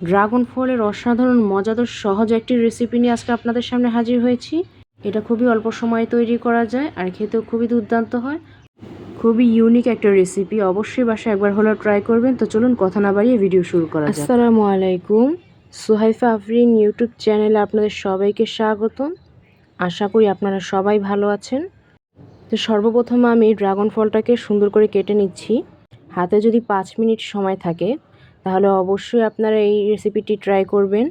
Dragon ফলের অসাধারণ, মজাদার, সহজ একটি রেসিপি নিয়ে আজকে আপনাদের সামনে হাজির হয়েছি। এটা খুবই অল্প সময়ে তৈরি করা যায় আর খেতেও খুবই দুর্দান্ত হয়। খুবই ইউনিক একটা রেসিপি অবশ্যই বাসায় একবার হলেও ট্রাই করবেন। তো চলুন কথা না বাড়িয়ে ভিডিও শুরু করা যাক। আসসালামু আলাইকুম। সুহাইফা আফরিন ইউটিউব চ্যানেলে আপনাদের সবাইকে স্বাগতম। আশা করি আপনারা সবাই ভালো আছেন। তো সর্বপ্রথম আমি ড্রাগন ফলটাকে সুন্দর করে কেটে নিচ্ছি। হাতে যদি পাঁচ মিনিট সময় থাকে তাহলে অবশ্যই আপনারা এই রেসিপিটি ট্রাই করবেন।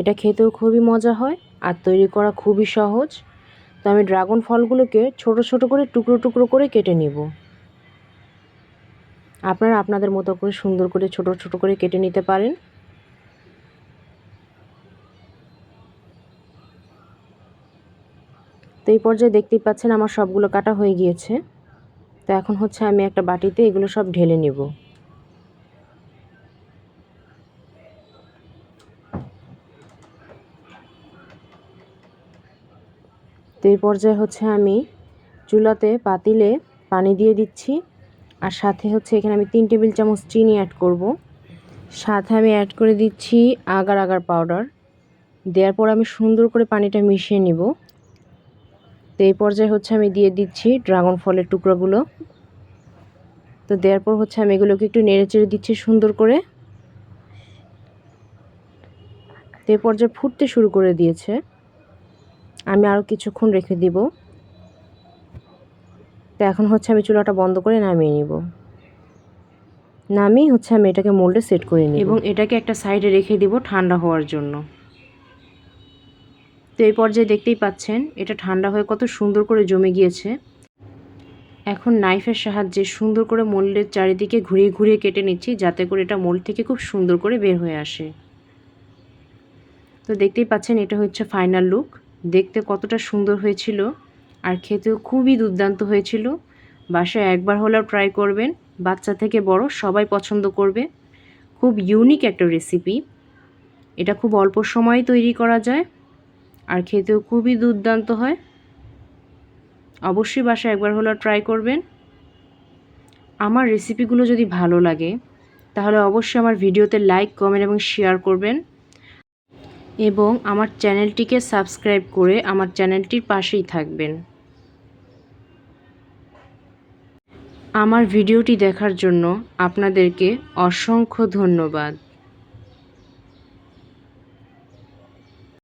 এটা খেতেও খুবই মজা হয় আর তৈরি করা খুবই সহজ। তো আমি ড্রাগন ফলগুলোকে ছোট ছোট করে টুকরো টুকরো করে কেটে নিব। আপনারা আপনাদের মতো করে সুন্দর করে ছোট ছোট করে কেটে নিতে পারেন। তো এই পর্যায়ে দেখতেই পাচ্ছেন আমার সবগুলো কাটা হয়ে গিয়েছে। তো এখন হচ্ছে আমি একটা বাটিতে এগুলো সব ঢেলে নেব। তো এই পর্যায়ে হচ্ছে আমি চুলাতে পাতিলে পানি দিয়ে দিচ্ছি। আর সাথে হচ্ছে এখানে আমি তিন টেবিল চামচ চিনি অ্যাড করব। সাথে আমি অ্যাড করে দিচ্ছি আগার আগার পাউডার দেওয়ার পর আমি সুন্দর করে পানিটা মিশিয়ে নিব। তো এই পর্যায়ে হচ্ছে আমি দিয়ে দিচ্ছি ড্রাগন ফলের টুকরোগুলো। তো দেওয়ার পর হচ্ছে আমি এগুলোকে একটু নেড়ে চেড়ে দিচ্ছি সুন্দর করে। তো এই পর্যায়ে ফুটতে শুরু করে দিয়েছে। আমি আরও কিছুক্ষণ রেখে দিব। তো এখন হচ্ছে আমি চুলাটা বন্ধ করে নামিয়ে নিব। নামিয়ে হচ্ছে আমি এটাকে মোল্ডে সেট করে নিই এবং এটাকে একটা সাইডে রেখে দিব ঠান্ডা হওয়ার জন্য। তো এই পর্যায়ে দেখতেই পাচ্ছেন, এটা ঠান্ডা হয়ে কত সুন্দর করে জমে গিয়েছে। এখন নাইফের সাহায্যে সুন্দর করে মোল্ডের চারিদিকে ঘুরিয়ে ঘুরিয়ে কেটে নিচ্ছি, যাতে করে এটা মোল্ড থেকে খুব সুন্দর করে বের হয়ে আসে। তো দেখতেই পাচ্ছেন, এটা হচ্ছে ফাইনাল লুক দেখতে কতটা সুন্দর হয়েছিল আর খেতেও খুবই দুর্দান্ত হয়েছিল। বাসায় একবার হলেও ট্রাই করবেন। বাচ্চা থেকে বড় সবাই পছন্দ করবে। খুব ইউনিক একটা রেসিপি এটা খুব অল্প সময়ে তৈরি করা যায় আর খেতেও খুবই দুর্দান্ত হয়। অবশ্যই বাসায় একবার হলেও ট্রাই করবেন। আমার রেসিপিগুলো যদি ভালো লাগে, তাহলে অবশ্যই আমার ভিডিওতে লাইক কমেন্ট এবং শেয়ার করবেন। এবং আমার চ্যানেলটিকে সাবস্ক্রাইব করে আমার চ্যানেলটির পাশেই থাকবেন। আমার ভিডিওটি দেখার জন্য আপনাদেরকে অসংখ্য ধন্যবাদ।